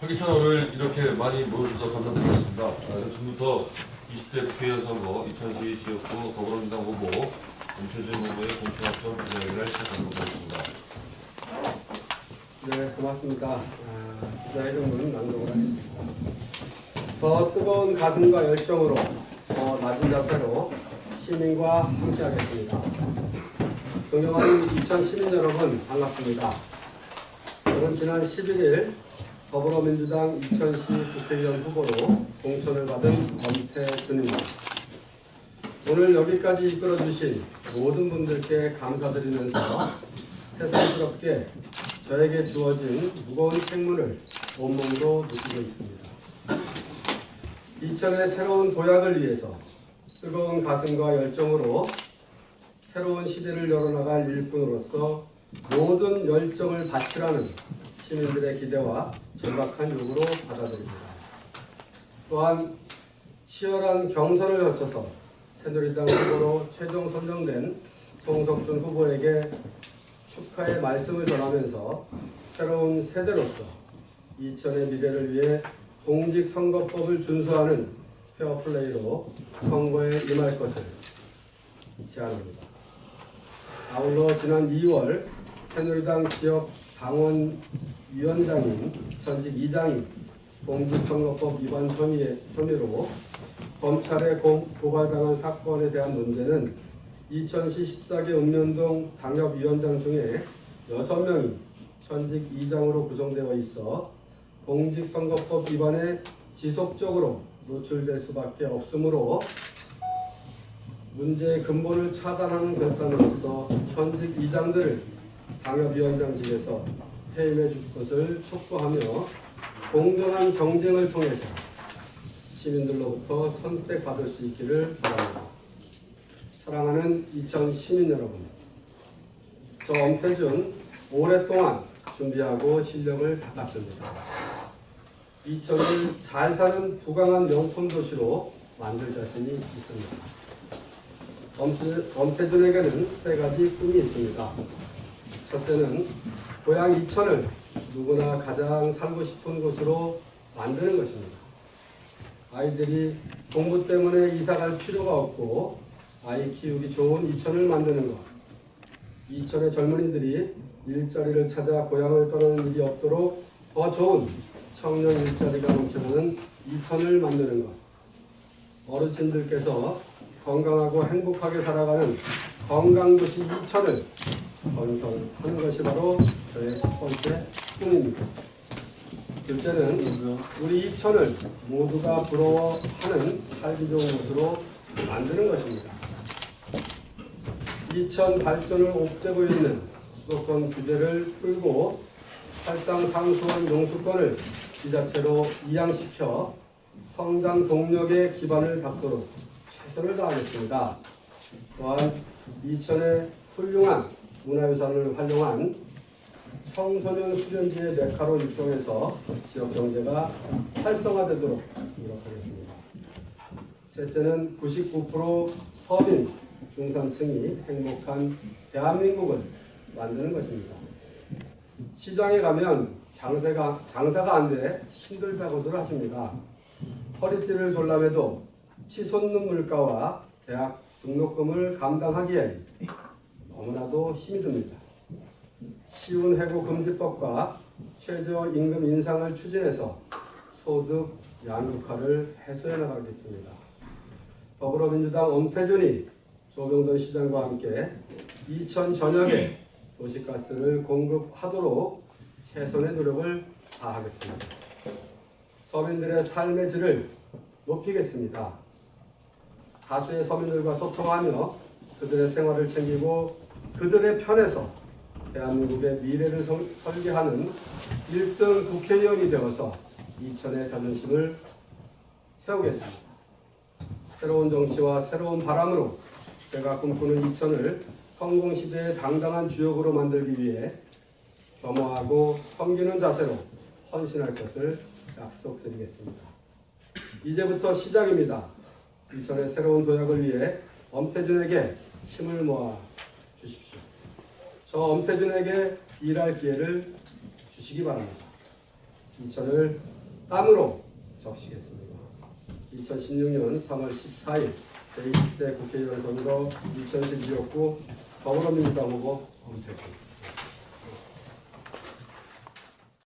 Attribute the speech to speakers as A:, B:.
A: 활기찬 월요일 이렇게 많이 모여주셔서 감사드리겠습니다. 아, 지금부터 20대 국회의원 선거 2012 지역구 더불어민주당 후보 임태준 후보의 공천합성 기자회견을 시작하도록 하겠습니다.
B: 네, 고맙습니다. 아, 기자회견문 낭독을 하겠습니다. 더 뜨거운 가슴과 열정으로 더 낮은 자세로 시민과 함께하겠습니다. 존경하는 2000 시민 여러분 반갑습니다. 저는 지난 11일 더불어민주당 이천시 국회의원 후보로 공천을 받은 엄태준입니다. 오늘 여기까지 이끌어주신 모든 분들께 감사드리면서 새삼스럽게 저에게 주어진 무거운 책무를 온몸으로 느끼고 있습니다. 이천의 새로운 도약을 위해서 뜨거운 가슴과 열정으로 새로운 시대를 열어나갈 일꾼으로서 모든 열정을 바치라는 시민들의 기대와 절박한 요구로 받아들입니다. 또한 치열한 경선을 거쳐서 새누리당 후보로 최종 선정된 송석준 후보에게 축하의 말씀을 전하면서 새로운 세대로서 이천의 미래를 위해 공직선거법을 준수하는 페어플레이로 선거에 임할 것을 제안합니다. 아울러 지난 2월 새누리당 지역 당원 위원장인 현직 이장이 공직선거법 위반 혐의, 혐의로 검찰에 고, 고발당한 사건에 대한 문제는 2000시 14개 읍면동 당협위원장 중에 6명이 현직 이장으로 구성되어 있어 공직선거법 위반에 지속적으로 노출될 수밖에 없으므로 문제의 근본을 차단하는 결단으로서 현직 이장들을 당협위원장직에서 해임해 줄 것을 촉구하며 공정한 경쟁을 통해서 시민들로부터 선택받을 수 있기를 바랍니다. 사랑하는 이천 시민 여러분, 저 엄태준 오랫동안 준비하고 실력을 닦았습니다. 이천을 잘 사는 부강한 명품 도시로 만들 자신이 있습니다. 엄태, 엄태준에게는 세 가지 꿈이 있습니다. 첫째는 고향 이천을 누구나 가장 살고 싶은 곳으로 만드는 것입니다. 아이들이 공부 때문에 이사갈 필요가 없고 아이 키우기 좋은 이천을 만드는 것. 이천의 젊은이들이 일자리를 찾아 고향을 떠나는 일이 없도록 더 좋은 청년 일자리가 넘쳐나는 이천을 만드는 것. 어르신들께서 건강하고 행복하게 살아가는 건강도시 이천을 건설하는 것이 바로 저의 첫 번째 꿈입니다. 둘째는 우리 이천을 모두가 부러워하는 살기 좋은 곳으로 만드는 것입니다. 이천 발전을 옥죄고 있는 수도권 규제를 풀고 할당 상수원 용수권을 지자체로 이양시켜 성장 동력의 기반을 닦도록 최선을 다하겠습니다. 또한 이천의 훌륭한 문화유산을 활용한 청소년 수련지의 메카로 육성해서 지역 경제가 활성화되도록 노력하겠습니다. 셋째는 99% 서민 중산층이 행복한 대한민국을 만드는 것입니다. 시장에 가면 장사가, 장사가 안 돼 힘들다고들 하십니다. 허리띠를 졸라매도 치솟는 물가와 대학 등록금을 감당하기엔 너무나도 힘이 듭니다. 쉬운 해고 금지법과 최저임금 인상을 추진해서 소득 양극화를 해소해 나가겠습니다. 더불어민주당 엄태준이 조병돈 시장과 함께 이천 전역에 도시가스를 공급하도록 최선의 노력을 다하겠습니다. 서민들의 삶의 질을 높이겠습니다. 다수의 서민들과 소통하며 그들의 생활을 챙기고 그들의 편에서 대한민국의 미래를 설- 설계하는 1등 국회의원이 되어서 이천의 자존심을 세우겠습니다. 새로운 정치와 새로운 바람으로 제가 꿈꾸는 이천을 성공시대의 당당한 주역으로 만들기 위해 겸허하고 섬기는 자세로 헌신할 것을 약속드리겠습니다. 이제부터 시작입니다. 이천의 새로운 도약을 위해 엄태준에게 힘을 모아 주십시오. 저 엄태준에게 일할 기회를 주시기 바랍니다. 2천을 땀으로 적시겠습니다. 2016년 3월 14일 제20대 국회의원 선거 2012 지역구 더불어민주당 후보 엄태준